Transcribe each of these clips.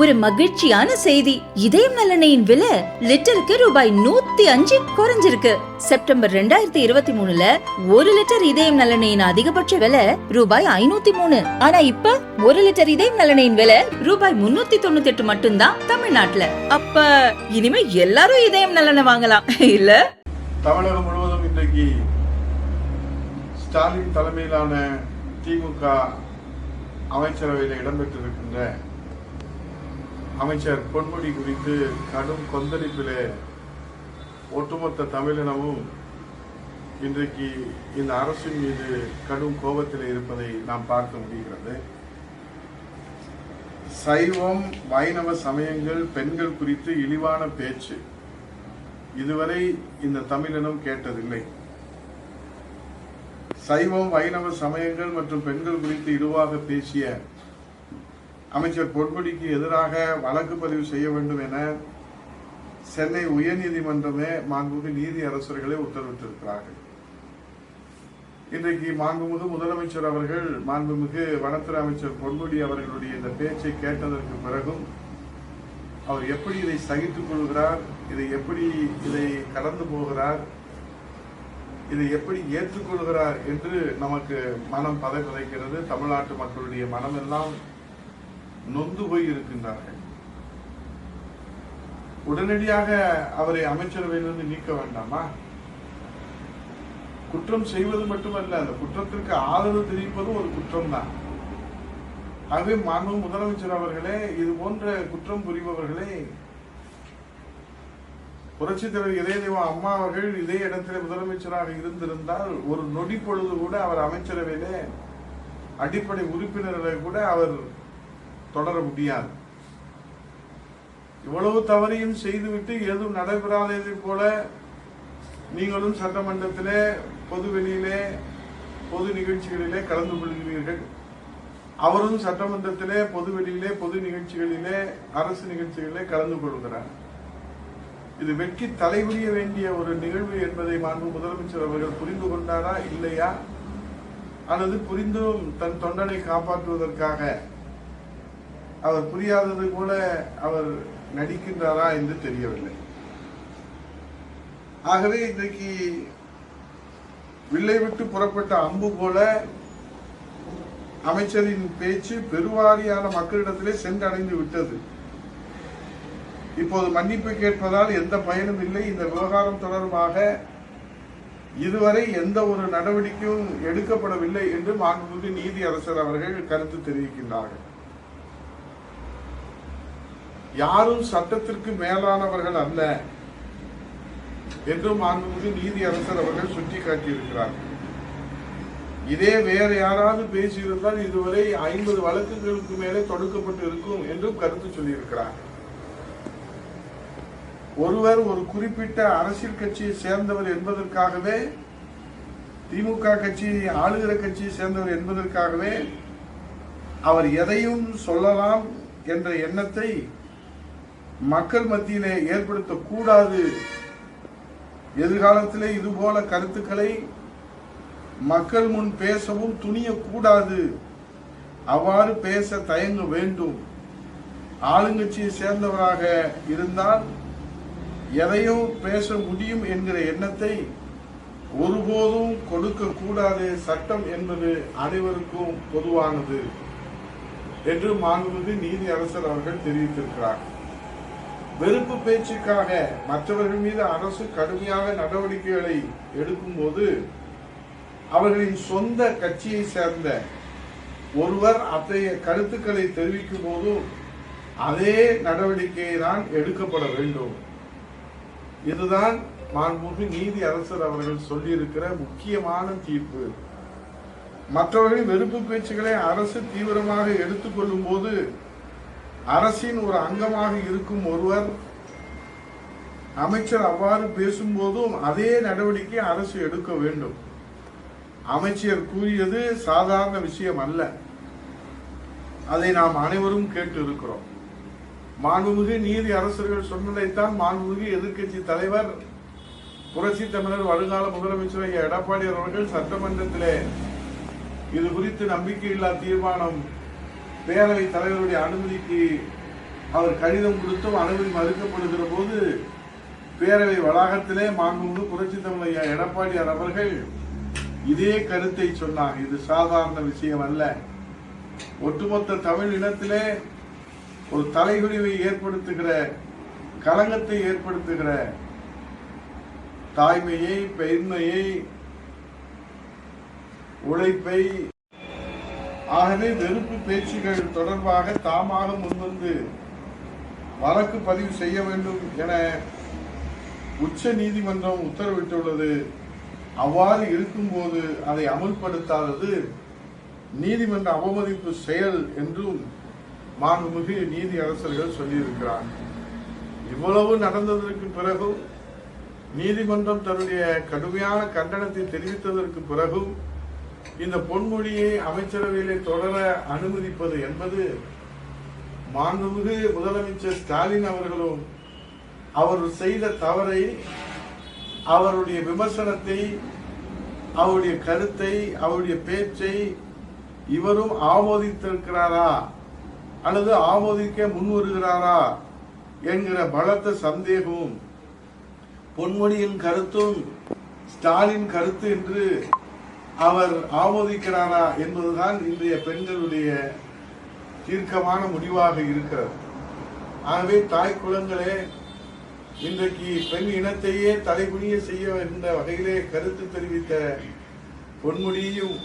ஒரு மகிழ்ச்சியான செய்தி. இதயம் நலனையின் விலை லிட்டருக்கு ரூபாய் நூத்தி அஞ்சு குறைஞ்சிருக்கு. செப்டம்பர் ரெண்டாயிரத்தி இருபத்தி மூணுல ஒரு லிட்டர் இதயம் நலனையின் அதிகபட்ச விலை ரூபாய் ஐநூத்தி மூணு. ஆனா இப்ப ஒரு லிட்டர் இதயம் நலனையின் விலை ரூபாய் முன்னூத்தி தொண்ணூத்தி எட்டு மட்டும்தான் தமிழ்நாட்டுல. அப்ப இனிமே எல்லாரும் இதயம் நலனை வாங்கலாம். இல்ல? தமிழகம் முழுவதும் இன்றைக்கு ஸ்டாலின் தலைமையிலான திமுக அமைச்சரவையில் இடம்பெற்றிருக்கின்ற அமைச்சர் பொன்முடி குறித்து கடும் கொந்தளிப்பிலே ஒட்டுமொத்த தமிழினமும் இன்றைக்கு இந்த அரசின் மீது கடும் கோபத்தில் இருப்பதை நாம் பார்க்க முடிகிறது. சைவம் வைணவ சமயங்கள் பெண்கள் குறித்து இழிவான பேச்சு. இதுவரை இந்த தமிழினம் கேட்டதில்லை. சைவம் வைணவ சமயங்கள் மற்றும் பெண்கள் குறித்து இழிவாக பேசிய அமைச்சர் பொன்முடிக்கு எதிராக வழக்கு பதிவு செய்ய வேண்டும் என சென்னை உயர்நீதிமன்றமே மாண்புமிகு நீதி அரசர்களே உத்தரவிட்டிருக்கிறார்கள். இன்றைக்கு மாண்புமிகு முதலமைச்சர் அவர்கள் மாண்புமிகு வனத்துறை அமைச்சர் பொன்முடி அவர்களுடைய இந்த பேச்சை கேட்டதற்கு பிறகும் அவர் எப்படி இதை சகித்துக் கொள்கிறார் இதை எப்படி இதை கடந்து போகிறார் இதை எப்படி ஏற்றுக்கொள்கிறார் என்று நமக்கு மனம் பதை பதைக்கிறது தமிழ்நாட்டு மக்களுடைய மனமெல்லாம் நொந்து போய் இருக்கின்றார்கள். உடனடியாக அவரை அமைச்சரவையிலிருந்து நீக்க வேண்டாமா? குற்றம் செய்வது மட்டுமல்ல அந்த குற்றத்திற்கு ஆதரவு தெரிவிப்பதும் ஒரு குற்றம் தான் ஆகவே மாண்பு முதலமைச்சர் அவர்களே இது போன்ற குற்றம் புரிபவர்களே புரட்சி தலைவர் இதயதேவம் அம்மா அவர்கள் இதே இடத்திலே முதலமைச்சராக இருந்திருந்தால் ஒரு நொடி பொழுது கூட அவர் அமைச்சரவையிலே அடிப்படை உறுப்பினர்களை கூட அவர் தொடர முடியாது. இவ்வளவு தவறையும் செய்துவிட்டு எதுவும் நடைபெறாததை போல நீங்களும் சட்டமன்றத்திலே பொது வெளியிலே பொது நிகழ்ச்சிகளிலே கலந்து கொள்கிறீர்கள். அவரும் சட்டமன்றத்திலே பொது வெளியிலே பொது நிகழ்ச்சிகளிலே அரசு நிகழ்ச்சிகளிலே கலந்து கொள்கிறார். இது வெட்கி தலைகுனிய வேண்டிய ஒரு நிகழ்வு என்பதை மாண்பு முதலமைச்சர் அவர்கள் புரிந்து கொண்டாரா இல்லையா? அல்லது புரிந்தும் தன் தொண்டனை காப்பாற்றுவதற்காக அவர் புரியாதது போல அவர் நடிக்கின்றாரா என்று தெரியவில்லை. ஆகவே இன்றைக்கு வில்லை விட்டு புறப்பட்ட அம்பு போல அமைச்சரின் பேச்சு பெருவாரியான மக்களிடத்திலே சென்றடைந்து விட்டது. இப்போது மன்னிப்பு கேட்பதால் எந்த பயனும் இல்லை. இந்த விவகாரம் தொடர்பாக இதுவரை எந்த ஒரு நடவடிக்கையும் எடுக்கப்படவில்லை என்று மாண்புமிகு நீதி அரசர் அவர்கள் கருத்து தெரிவிக்கின்றார்கள். யாரும் சட்டத்திற்கு மேலானவர்கள் அல்ல என்றும் மாண்புமிகு நீதி அரசர் அவர்கள் சுட்டிக்காட்டியிருக்கிறார்கள் இதே வேற யாராவது பேசியிருந்தால் இதுவரை ஐம்பது வழக்குகளுக்கு மேலே தொடுக்கப்பட்டு இருக்கும் என்றும் கருத்து சொல்லியிருக்கிறார். ஒருவர் ஒரு குறிப்பிட்ட அரசியல் கட்சியை சேர்ந்தவர் என்பதற்காகவே திமுக கட்சி ஆளுகிற கட்சியை சேர்ந்தவர் என்பதற்காகவே அவர் எதையும் சொல்லலாம் என்ற எண்ணத்தை மக்கள் மத்தியிலே ஏற்படுத்தக்கூடாது. எதிர்காலத்திலே இதுபோல கருத்துக்களை மக்கள் முன் பேசவும் துணியக்கூடாது. அவ்வாறு பேச தயங்க வேண்டும். ஆளுங்கட்சியை சேர்ந்தவராக இருந்தால் எதையும் பேச முடியும் என்கிற எண்ணத்தை ஒருபோதும் கொடுக்க கூடாது சட்டம் என்பது அனைவருக்கும் பொதுவானது என்று மாண்புமிகு நீதி அரசர் அவர்கள் தெரிவித்திருக்கிறார். வெறுப்பு பேச்சுக்காக மற்றவர்கள் மீது அரசு கடுமையாக நடவடிக்கைகளை எடுக்கும்போது அவர்களின் சொந்த கட்சியை சேர்ந்த ஒருவர் அத்தகைய கருத்துக்களை தெரிவிக்கும் போதும் அதே நடவடிக்கையை தான் எடுக்கப்பட வேண்டும். இதுதான் மாண்புமிகு நீதி அரசர் அவர்கள் சொல்லியிருக்கிற முக்கியமான தீர்ப்பு. மற்றவர்களின் வெறுப்பு பேச்சுக்களை அரசு தீவிரமாக எடுத்துக்கொள்ளும் போது அரசின் ஒரு அங்கமாக இருக்கும் ஒருவர் அமைச்சர் அவ்வாறு பேசும்போதும் அதே நடவடிக்கை அரசு எடுக்க வேண்டும். அமைச்சர் கூறியது சாதாரண விஷயம் அல்ல. அதை நாம் அனைவரும் கேட்டு இருக்கிறோம் மாண்புமிகு நீதி அரசர்கள் சொன்னதைத்தான் மாண்புமிகு எதிர்க்கட்சி தலைவர் புரட்சி தமிழர் வருங்கால முதலமைச்சர் ஐயா எடப்பாடி அவர்கள் சட்டமன்றத்திலே இது குறித்து நம்பிக்கையில்லா தீர்மானம் பேரவைத் தலைவருடைய அனுமதிக்கு அவர் கடிதம் கொடுத்தும் அனுமதி மறுக்கப்படுகிற போது பேரவை வளாகத்திலே மாண்புமிகு புரட்சி தமிழையா எடப்பாடியார் அவர்கள் இதே கருத்தை சொன்னார் இது சாதாரண விஷயம் அல்ல. ஒட்டுமொத்த தமிழ் இனத்திலே ஒரு தலைகுனிவை ஏற்படுத்துகிற கலங்கத்தை ஏற்படுத்துகிற தாய்மையை பெண்மையை உழைப்பை ஆகவே வெறுப்பு பேச்சுகள் தொடர்பாக தாமாக முன்வந்து வழக்கு பதிவு செய்ய வேண்டும் என உச்ச நீதிமன்றம் உத்தரவிட்டுள்ளது. அவ்வாறு இருக்கும்போது அதை அமுல்படுத்தாதது நீதிமன்ற அவமதிப்பு செயல் என்றும் மாண்புமிகு நீதி அரசர்கள் சொல்லியிருக்கிறார். இவ்வளவு நடந்ததற்கு பிறகும் நீதிமன்றம் தன்னுடைய கடுமையான கண்டனத்தை தெரிவித்ததற்கு பிறகும் இந்த பொன்மொழியை அமைச்சரவையிலே தொடர அனுமதிப்பது என்பது மாண்புமிகு முதலமைச்சர் ஸ்டாலின் அவர்களும் அவர் செய்த தவறை அவருடைய விமர்சனத்தை அவருடைய கருத்தை அவருடைய பேச்சை இவரும் ஆமோதித்திருக்கிறாரா அல்லது ஆமோதிக்க முன்வருகிறாரா என்கிற பலத்த சந்தேகமும் பொன்மொழியின் கருத்தும் ஸ்டாலின் கருத்து என்று அவர் ஆமோதிக்கிறாரா என்பதுதான் இன்றைய பெண்களுடைய தீர்க்கமான முடிவாக இருக்கிறது. ஆகவே தாய் குலங்களே இன்றைக்கு பெண் இனத்தையே தலைகுனிய செய்ய என்ற வகையிலே கருத்து தெரிவித்த பொன்முடியும்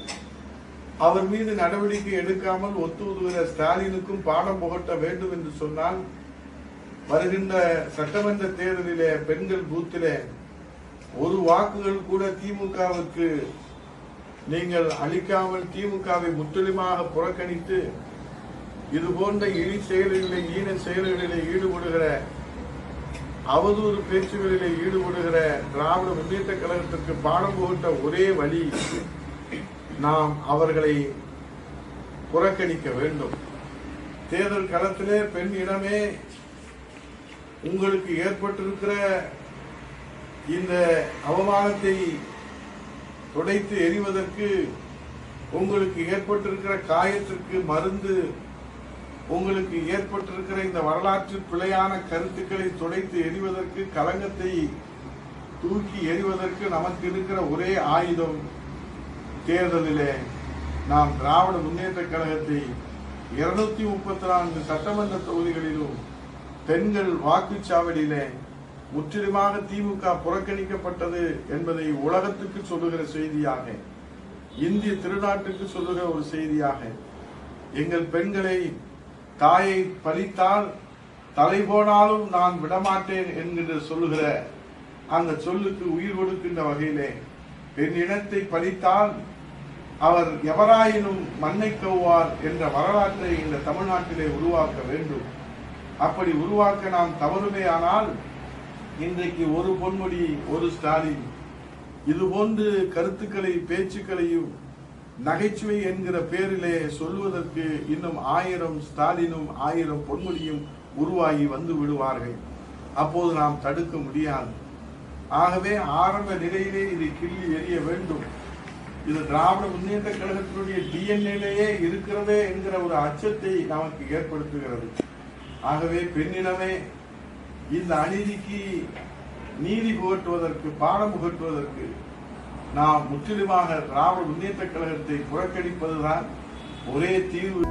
அவர் மீது நடவடிக்கை எடுக்காமல் ஒத்துவதுகிற ஸ்டாலினுக்கும் பாடம் புகட்ட வேண்டும் என்று சொன்னால் வருகின்ற சட்டமன்ற தேர்தலிலே பெண்கள் பூத்திலே ஒரு வாக்குகள் கூட திமுகவுக்கு நீங்கள் அளிக்காமல் திமுகவை முற்றிலுமாக புறக்கணித்து இது போன்ற இழி செயல்களிலே ஈன செயல்களிலே ஈடுபடுகிற அவதூறு பேச்சுகளிலே ஈடுபடுகிற திராவிட முன்னேற்ற கழகத்திற்கு பாடம் புகட்ட ஒரே வழி நாம் அவர்களை புறக்கணிக்க வேண்டும். தேர்தல் களத்திலே பெண் இடமே உங்களுக்கு ஏற்பட்டிருக்கிற இந்த அவமானத்தை துடைத்து எறிவதற்கு உங்களுக்கு ஏற்பட்டிருக்கிற காயத்திற்கு மருந்து உங்களுக்கு ஏற்பட்டிருக்கிற இந்த வரலாற்று பிழையான கருத்துக்களை துடைத்து எறிவதற்கு கலங்கத்தை தூக்கி எறிவதற்கு நமக்கு இருக்கிற ஒரே ஆயுதம் தேர்தலிலே நாம் திராவிட முன்னேற்ற கழகத்தை இருநூத்தி முப்பத்தி நான்கு சட்டமன்ற தொகுதிகளிலும் பெண்கள் வாக்குச்சாவடியிலே முற்றிலுமாக திமுக புறக்கணிக்கப்பட்டது என்பதை உலகத்துக்கு சொல்லுகிற செய்தியாக இந்திய திருநாட்டுக்கு சொல்லுகிற ஒரு செய்தியாக எங்கள் பெண்களை தாயை பலித்தால் தலை போனாலும் நான் விடமாட்டேன் என்கின்ற சொல்லுகிற அந்த சொல்லுக்கு உயிர் கொடுக்கின்ற வகையிலே பெண் இனத்தை பலித்தால் அவர் எவராயினும் மண்ணை கவ்வார் என்ற வரலாற்றை இந்த தமிழ்நாட்டிலே உருவாக்க வேண்டும். அப்படி உருவாக்க நாம் தவறுமே ஆனால் இன்றைக்கு ஒரு பொன்முடி ஒரு ஸ்டாலின். இது போன்று கருத்துக்களை பேச்சுக்களையும் நகைச்சுவை என்கிற பேரிலே சொல்வதற்கு இன்னும் ஆயிரம் ஸ்டாலினும் ஆயிரம் பொன்முடியும் உருவாகி வந்து விடுவார்கள். அப்போது நாம் தடுக்க முடியாது. ஆகவே ஆரம்ப நிலையிலே இதை கிள்ளி எறிய வேண்டும். இது திராவிட முன்னேற்ற கழகத்தினுடைய டிஎன்ஏலேயே இருக்கிறதே என்கிற ஒரு அச்சத்தை நமக்கு ஏற்படுத்துகிறது. ஆகவே பெண்ணினமே இந்த அநீதிக்கு நீதி புகட்டுவதற்கு பாடம் புகட்டுவதற்கு நாம் முற்றிலுமாக திராவிட முன்னேற்ற கழகத்தை புறக்கணிப்பதுதான் ஒரே தீர்வு.